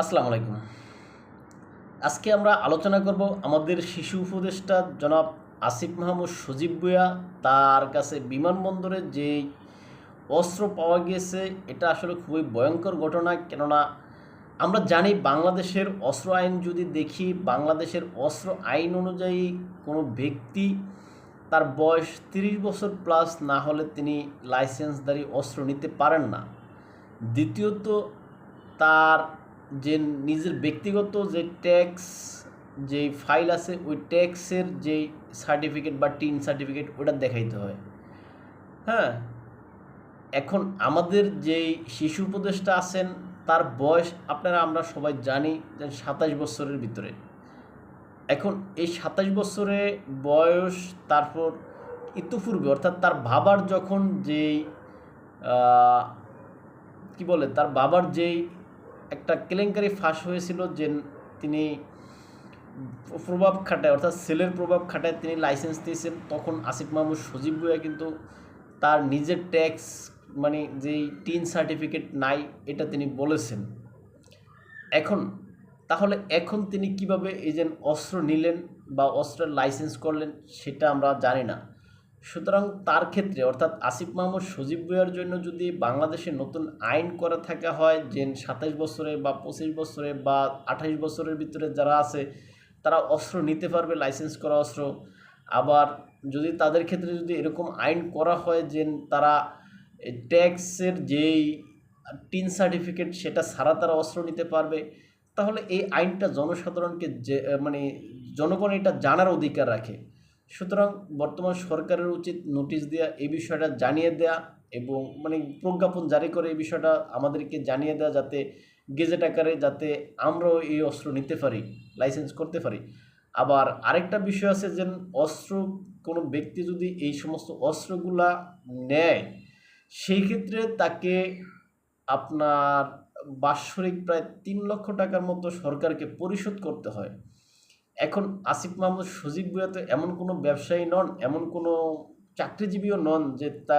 আসসালামু আলাইকুম। আজকে আমরা আলোচনা করব আমাদের শিশু উপদেষ্টা জনাব আসিফ মাহমুদ সজীব ভুয়া তার কাছে বিমানবন্দরে যে অস্ত্র পাওয়া গিয়েছে, এটা আসলে খুবই ভয়ঙ্কর ঘটনা। কেননা আমরা জানি বাংলাদেশের অস্ত্র আইন যদি দেখি, বাংলাদেশের অস্ত্র আইন অনুযায়ী কোনো ব্যক্তি তার বয়স তিরিশ বছর প্লাস না হলে তিনি লাইসেন্সধারী অস্ত্র নিতে পারেন না। দ্বিতীয়ত, তার যে নিজের ব্যক্তিগত যে ট্যাক্স যে ফাইল আছে, ওই ট্যাক্সের যে সার্টিফিকেট বা টিন সার্টিফিকেট ওটা দেখাইতে হয়। হ্যাঁ? এখন আমাদের যেই শিশু উপদেষ্টা আছেন, তার বয়স আপনারা, আমরা সবাই জানি যে সাতাশ বছরের ভিতরে। এখন এই সাতাশ বছরে বয়স, তারপর ইতিপূর্বে, অর্থাৎ তার বাবার যখন যেই কি বলে, তার বাবার যেই একটা কেলেঙ্কারি ফাঁস হয়েছিল যে তিনি প্রভাব খাটায়, অর্থাৎ সেলের প্রভাব খাটায় তিনি লাইসেন্স দিয়েছেন। তখন আসিফ মাহমুদ সজীব ভুয়া কিন্তু তার নিজের ট্যাক্স মানে যেই টিন সার্টিফিকেট নাই, এটা তিনি বলেছেন। এখন, তাহলে এখন তিনি কীভাবে এই যে অস্ত্র নিলেন বা অস্ত্রের লাইসেন্স করলেন, সেটা আমরা জানি না। সুতরাং তার ক্ষেত্রে, অর্থাৎ আসিফ মাহমুদ সজীব ভুইয়ার জন্য যদি বাংলাদেশে নতুন আইন করা থাকা হয়, যে সাতাশ বছরে বা পঁচিশ বছরে বা আঠাশ বছরের ভিতরে যারা আছে, তারা অস্ত্র নিতে পারবে, লাইসেন্স করা অস্ত্র। আবার যদি তাদের ক্ষেত্রে যদি এরকম আইন করা হয় যে তারা ট্যাক্সের যেই টিন সার্টিফিকেট, সেটা ছাড়া তারা অস্ত্র নিতে পারবে, তাহলে এই আইনটা জনসাধারণকে যে মানে জনগণ এটা জানার অধিকার রাখে। সুতরাং বর্তমান সরকারের উচিত নোটিশ দেওয়া এই বিষয়টা জানিয়ে দেয়া এবং মানে প্রজ্ঞাপন জারি করে এই বিষয়টা আমাদেরকে জানিয়ে দেওয়া যাতে গেজেট আকারে যাতে আমরাও এই অস্ত্র নিতে পারি লাইসেন্স করতে পারি। আবার আরেকটা বিষয় আছে যে অস্ত্র, কোনো ব্যক্তি যদি এই সমস্ত অস্ত্রগুলা নেয়, সেই ক্ষেত্রে তাকে আপনার বাৎসরিক প্রায় তিন লক্ষ টাকার মতো সরকারকে পরিশোধ করতে হয়। এখন আসিফ মাহমুদ সজীব ভুয়া তো এমন কোনো ব্যবসায়ী নন, এমন কোনো চাকরিজীবীও নন যে তা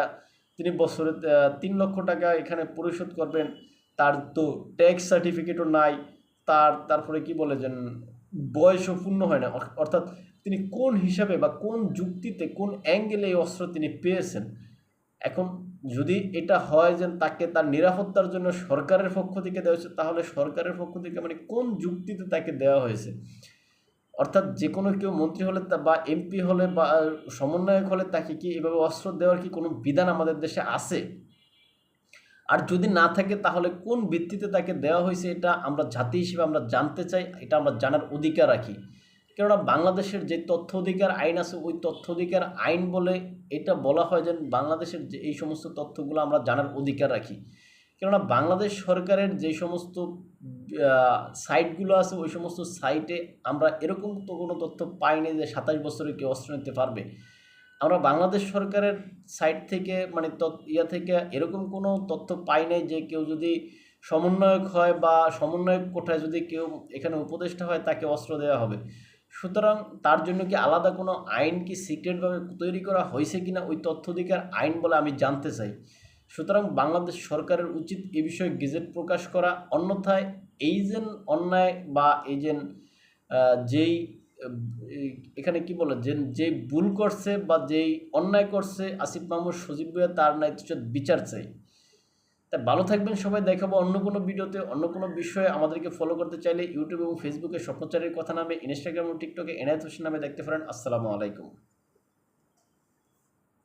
তিনি বছরে তিন লক্ষ টাকা এখানে পরিশোধ করবেন, তার তো ট্যাক্স সার্টিফিকেটও নাই, তার, তারপরে কি বলে যে বয়সও পূর্ণ হয় না অর্থাৎ তিনি কোন হিসাবে বা কোন যুক্তিতে, কোন অ্যাঙ্গেলে এই অস্ত্র তিনি পেয়েছেন? এখন যদি এটা হয় যে তাকে তার নিরাপত্তার জন্য সরকারের পক্ষ থেকে দেওয়া হয়েছে, তাহলে সরকারের পক্ষ থেকে মানে কোন যুক্তিতে তাকে দেওয়া হয়েছে? অর্থাৎ যে কোনো কেউ মন্ত্রী হলে বা এমপি হলে বা সমন্বয়ক হলে তাকে কি এভাবে অস্ত্র দেওয়ার কি কোনো বিধান আমাদের দেশে আছে? আর যদি না থাকে তাহলে কোন ভিত্তিতে তাকে দেওয়া হয়েছে এটা আমরা জাতি হিসেবে আমরা জানতে চাই, এটা আমরা জানার অধিকার রাখি। কেননা বাংলাদেশের যে তথ্য অধিকার আইন আছে, ওই তথ্য অধিকার আইন বলে এটা বলা হয় যে বাংলাদেশের যে এই সমস্ত তথ্যগুলো আমরা জানার অধিকার রাখি। কেননা বাংলাদেশ সরকারের যে সমস্ত সাইটগুলো আছে, ওই সমস্ত সাইটে আমরা এরকম তো কোনো তথ্য পাইনি যে সাতাশ বছরে কেউ অস্ত্র নিতে পারবে। আমরা বাংলাদেশ সরকারের সাইট থেকে মানে ইয়া থেকে এরকম কোনো তথ্য পাই নাই যে কেউ যদি সমন্বয়ক হয় বা সমন্বয়ক কোঠায় যদি কেউ এখানে উপদেষ্টা হয় তাকে অস্ত্র দেওয়া হবে। সুতরাং তার জন্য কি আলাদা কোনো আইন কি সিক্রেটভাবে তৈরি করা হয়েছে কিনা ওই তথ্য অধিকার আইন বলে আমি জানতে চাই। সুতরাং বাংলাদেশ সরকারের উচিত এ বিষয়ে গেজেট প্রকাশ করা, অন্যথায় এই যে অন্যায় বা এই যে যেই, এখানে কি বলে, যে যে ভুল করছে বা যেই অন্যায় করছে, আসিফ মাহমুদ সজীব ভুয়া তার নাইত্য বিচার চাই। তাই ভালো থাকবেন সবাই দেখাবো অন্য কোনো ভিডিওতে, অন্য কোনো বিষয়ে আমাদেরকে ফলো করতে চাইলে ইউটিউব এবং ফেসবুকে স্বপ্নচারীর কথা নামে ইনস্টাগ্রাম ও টিকটকে এনায়ত হোসেন নামে দেখতে পারেন। আসসালামু আলাইকুম।